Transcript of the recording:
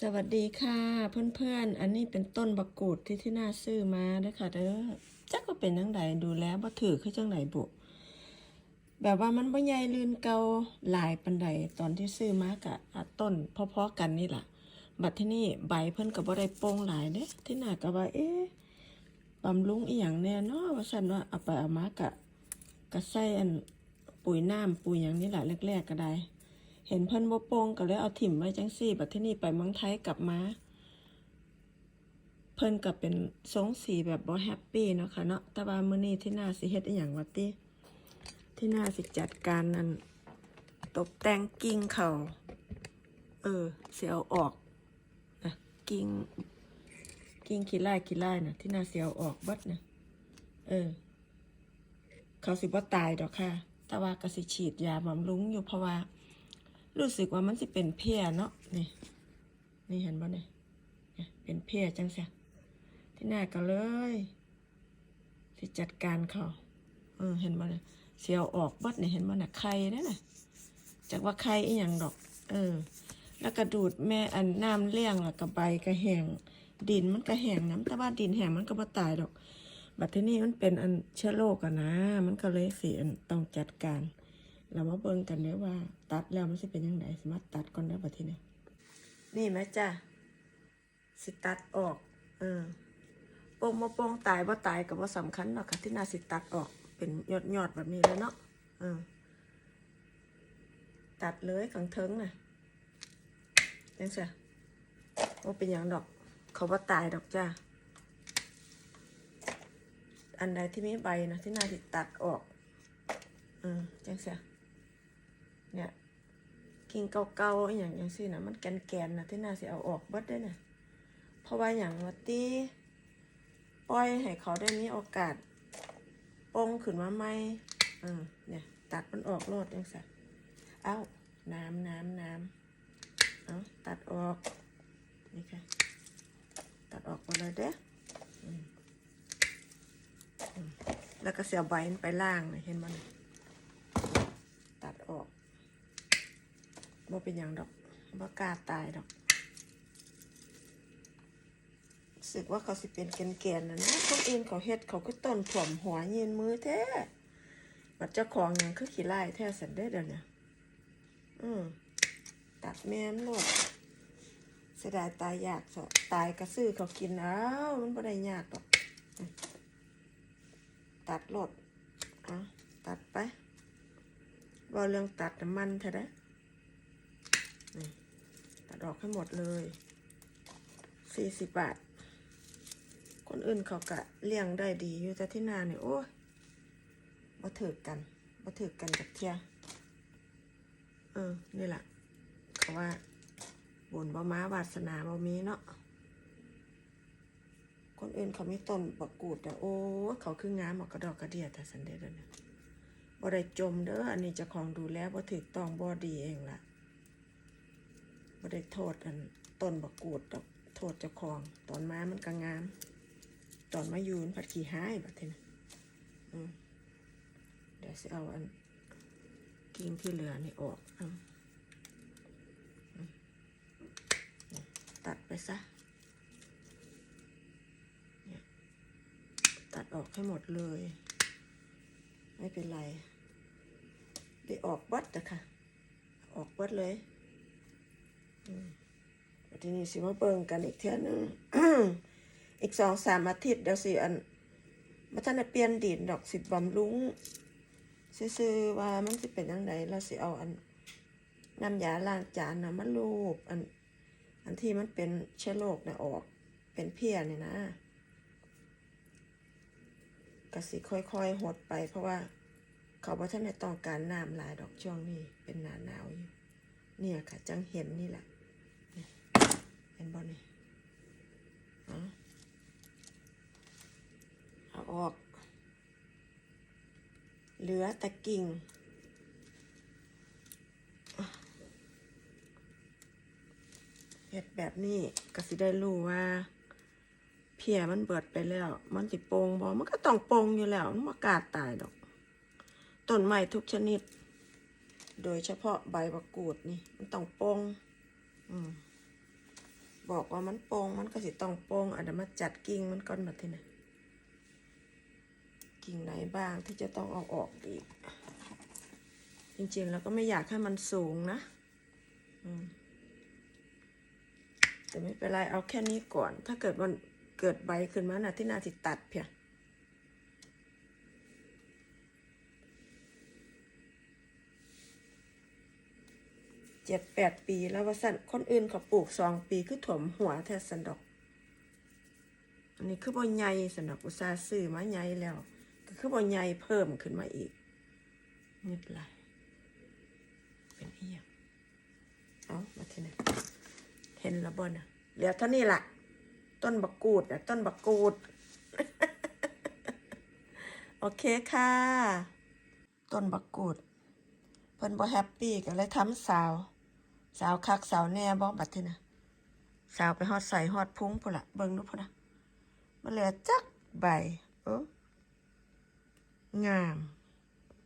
สวัสดีค่ะเพื่อนๆ อันนี้เป็นต้นบักกูดที่ที่น่าซื้อมาด้อค่ะเด้อจักก็เป็นจังไดดูแล้วบ่ถือคือจังไดบุ แบบว่ามันบ่ใหญ่ลื่นเก่าหลายปานใดตอนที่ซื้อมากะอะต้นพอๆกันนี่แหละบัดที่นี่ใบเพิ่นก็บ่ได้โป่งหลายเด้ที่หน่าก็ว่าเอ๊ะบำรุงอีหยังแน่เนาะว่าซั่นว่าเอาไปเอามากะก็ใส่อันปุ๋ยน้ำปุ๋ยหยังนี่ล่ะแรกๆก็ได้ เห็นเพิ่นบ่โป่งก็เลยเอาถิ่มไว้จังซี่บัดที่นี่ไปเมืองไทยกลับมา เพิ่นก็เป็นทรงสีแบบบ่แฮปปี้เนาะค่ะเนาะแต่ว่ามื้อนี้ที่น่าสิเฮ็ดอีหยังวะติที่น่าสิจัดการนั่นตกแต่งกิ่งเขาเออสิเอาออกนะกิ่งกิ่งขี้ไล่ขี้ไล่นะที่น่าสิเอาออกบิดนะเออ เขาสิบ่ตายดอกค่ะ แต่ว่าก็สิฉีดยาบำรุงอยู่เพราะว่า รู้สึกว่ามันสิเป็นเพียเนาะนี่นี่เห็นบ่เนี่ยเป็นเพียจังซะที่หน้าก็เลยสิจัดการเขาเออเห็นบ่เนี่ยเสียวออกบิดเนี่ยเห็นบ่น่ะไข่นั่นน่ะจากว่าไข่อีหยังดอก เออ แล้วก็ดูดแม่อันน้ำเลี้ยงแล้วก็ใบก็แห้งดินมันก็แห้งน้ำแต่ว่าดินแห้งมันก็บ่ตายดอก บัดที่นี้มันเป็นอันเชื้อโรคอะนะ มันก็เลยเสิอันต้องจัดการ เรามาเบิ่งกันเด้อว่า ตัดแล้วมันสิเป็นยังไงสามารถตัดก่อนได้บัดทีนี้นี่ไหมจ้ะสิตัดออก เออโป่งมาโป่งตายบ่ตายก็บ่สำคัญหรอกค่ะที่นาสิตัดออกเป็นยอดยอดแบบนี้เลยเนาะเออตัดเลยขังเทิงน่ะจังซี่ว่าเป็นหยังดอก เขาบ่ตายดอกจ้าอันใดที่มีใบนะที่นาสิตัดออก อืมจังเสีย เนี่ยกิ่งเก่าๆอย่างจังซี่นะมันแกนๆนะที่น่าสิเอาออกเบิดได้น่ะเพราะว่าอย่างว่าตีปล่อยให้เขาได้มีโอกาสปงขึ้นมาใหม่อืมเนี่ย ตัดมันออกโลดจังซี่เอ้าน้ำน้ำน้ำเอาตัดออกนี่ค่ะตัดออกไปเลยเด้อแล้วก็เสียใบไปล่างเลยเห็นมันตัดออก บ่เป็นอย่างดอกบ่กล้าตายดอกสึกว่าเขาสิเป็นแกนๆนนะนะคนอื่นเขาเฮ็ดเขาก็ต้นถ่วมหัวเยืนมือแท้บัดเจ้าของยังคือขี้ไล่แท้สันเด้เดี๋ยวนี้อืมตัดแม่นโลดเสียดายตายยากสะตายกระซื้อเขากินเอ้ามันบ่ได้ยากดอก ตัดรถอะตัดไปว่าเรื่องตัดมันเถอะนะ ออกให้หมดเลยสี่สิบบาท คนอื่นเขากะเลี้ยงได้ดีอยู่แต่ที่นาเนี่ยโอ้ยมาถือกันมาถือกันกับเทียเออ นี่แหละเขาว่าบุญบ่ม้าวาสนาบ่มีเนาะคนอื่นเขาไม่ต้นบักกูดแต่โอ้เขาคืองามอกกระดอกกระเดียแต่สันเดชเนี่ยบ่ได้จมเด้ออันนี้จะของดูแลบ่ถือต้องบ่ดีเองล่ะ บ่ได้โทษอันต้นบักกูดดอกโทษเจ้าของ ตอนมามันก็งาม ตอนมาอยู่นผัดขี้หายบัดทีนะเดี๋ยวสิเอาอันกิ่งที่เหลือนี่ออกตัดไปซะตัดออกให้หมดเลย ไม่เป็นไร ได้ออกเบัดนะคะ ออกเบัดเลย ทีนี้สิมาเบิ่งกันอีกเท่านึงอีกสองสามอาทิตย์เดี๋ยวสิอันมาท่านได้เปลี่ยนดินดอกสิบำรุงซื่อว่ามันสิเป็นยังไงเราสิเอาอันน้ำยาล้างจานนะมาลูบอันอันที่มันเป็นเชื้อโรคเนี่ยออกเป็นเพี้ยเนี่ยนะกสิค่อยๆหดไปเพราะว่าเขาบอกท่านในต้องการน้ำลายดอกช่วงนี้เป็นหนาหนาวอยู่เนี่ยค่ะจังเห็นนี่แหละ เห็นบ่นี่เอาออก เหลือแต่กิ่ง เห็ดแบบนี้ก็สิได้รู้ว่าเพียมันเบิดไปแล้ว มันสิโปงบอมันก็ต้องโปงอยู่แล้วมันบ่กล้าตายดอก ต้นไม้ทุกชนิด โดยเฉพาะใบมะกรูดนี่ มันต้องโปงอืม บอกว่ามันโป่งมันก็สิต้องโป่งอาจจะมาจัดกิ่งมันก่อนบัดทีนะกิ่งไหนบ้างที่จะต้องเอาออกอีก จริงๆ แล้วก็ไม่อยากให้มันสูงนะแต่ไม่เป็นไรเอาแค่นี้ก่อน ถ้าเกิดมันเกิดใบขึ้นมาน่ะที่นาสิตัดเพีย เจ็ดแปดปีแล้วว่าสั่นคนอื่นเขาปลูกสองปีคือถมหัวแทนสันดอก อันนี้คือบ่ใหญ่สันดอกอุตสาห์ซื้อมาใหญ่แล้ว ก็คือบ่ใหญ่เพิ่มขึ้นมาอีกนิดไรเป็นอีหยังเอามาทีนี้เห็นและบ่นะเหลือเท่านี้ล่ะต้นบักกูดน่ะต้นบักกูด โอเคค่ะ ต้นบักกูดเพิ่นบ่แฮปปี้ก็เลยทำสาว สาวคักสาวแน่บ่บัดทีน่ะสาวไปฮอดใส่ฮอดพุงพุ่นละเบิ่งดูพุ่นะมันเหลือจักใบเอองาม